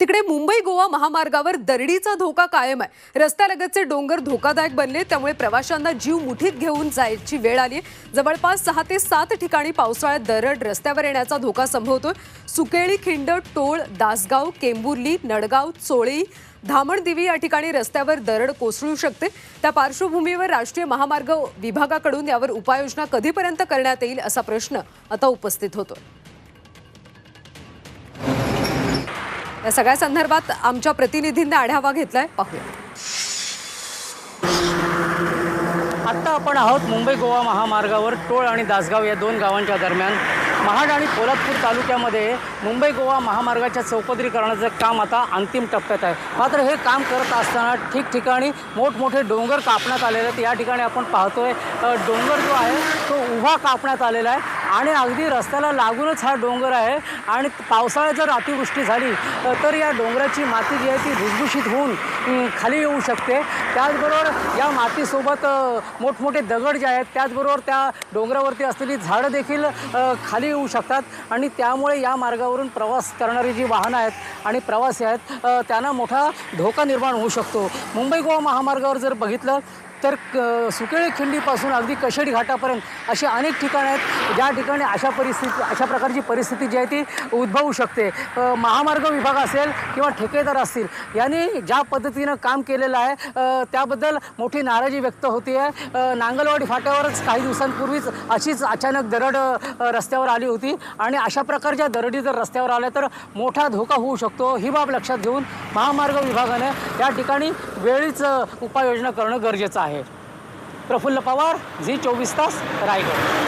तिकडे मुंबई गोवा महामार्गावर दरडीचा धोका कायम आहे. रस्त्यालगतचे डोंगर धोकादायक बनले त्यामुळे प्रवाशांना जीव मुठीत घेऊन जायची वेळ आली जवळपास सहा ते सात ठिकाणी पावसाळ्यात दरड रस्त्यावर येण्याचा धोका संभवतोय. सुकेळी खिंड टोळ दासगाव केंबुर्ली नडगाव चोळी धामणदिवी या ठिकाणी रस्त्यावर दरड कोसळू शकते. त्या पार्श्वभूमीवर राष्ट्रीय महामार्ग विभागाकडून यावर उपाययोजना कधीपर्यंत करण्यात येईल असा प्रश्न आता उपस्थित होतो या सगळ्या संदर्भात आमच्या प्रतिनिधींनी आढावा घेतलाय. पाहूया. आत्ता आपण आहोत मुंबई गोवा महामार्गावर टोळ आणि दासगाव या दोन गावांच्या दरम्यान. महाड आणि पोलादपूर तालुक्यामध्ये मुंबई गोवा महामार्गाच्या चौपदरीकरणाचं काम आता अंतिम टप्प्यात आहे. मात्र हे काम करत असताना ठिकठिकाणी मोठमोठे डोंगर कापण्यात आलेले आहेत. या ठिकाणी आपण पाहतोय डोंगर जो आहे तो उभा कापण्यात आलेला आहे. आणि अगदी रस्त्याला लागूनच हा डोंगर आहे आणि पावसाळ्यात जर अतिवृष्टी झाली तर या डोंगराची माती जी आहे ती भुसभुशीत होऊन खाली येऊ शकते. त्याचबरोबर या मातीसोबत मोठमोठे दगड जे आहेत त्याचबरोबर त्या डोंगरावरती असलेली झाडं देखील खाली येऊ शकतात. आणि त्यामुळे या मार्गावरून प्रवास करणारी जी वाहनं आहेत आणि प्रवासी आहेत त्यांना मोठा धोका निर्माण होऊ शकतो. मुंबई गोवा महामार्गावर जर बघितलं तर क सुकेळी खिंडीपासून अगदी कशेडी घाटापर्यंत अशी अनेक ठिकाणं आहेत. ज्या ठिकाणी अशा परिस्थिती अशा प्रकारची परिस्थिती जी आहे ती उद्भवू शकते. महामार्ग विभाग असेल किंवा ठेकेदार असतील यांनी ज्या पद्धतीनं काम केलेलं आहे त्याबद्दल मोठी नाराजी व्यक्त होती आहे नांगलवाडी फाट्यावरच काही दिवसांपूर्वीच अशीच अचानक दरड रस्त्यावर आली होती. आणि अशा प्रकारच्या दरडी जर रस्त्यावर आल्या तर मोठा धोका होऊ शकतो. ही बाब लक्षात घेऊन महामार्ग विभागाने या ठिकाणी वेळीच उपाययोजना करणं गरजेचं आहे. आहे. प्रफुल्ल पवार झी चोवीस तास रायगड.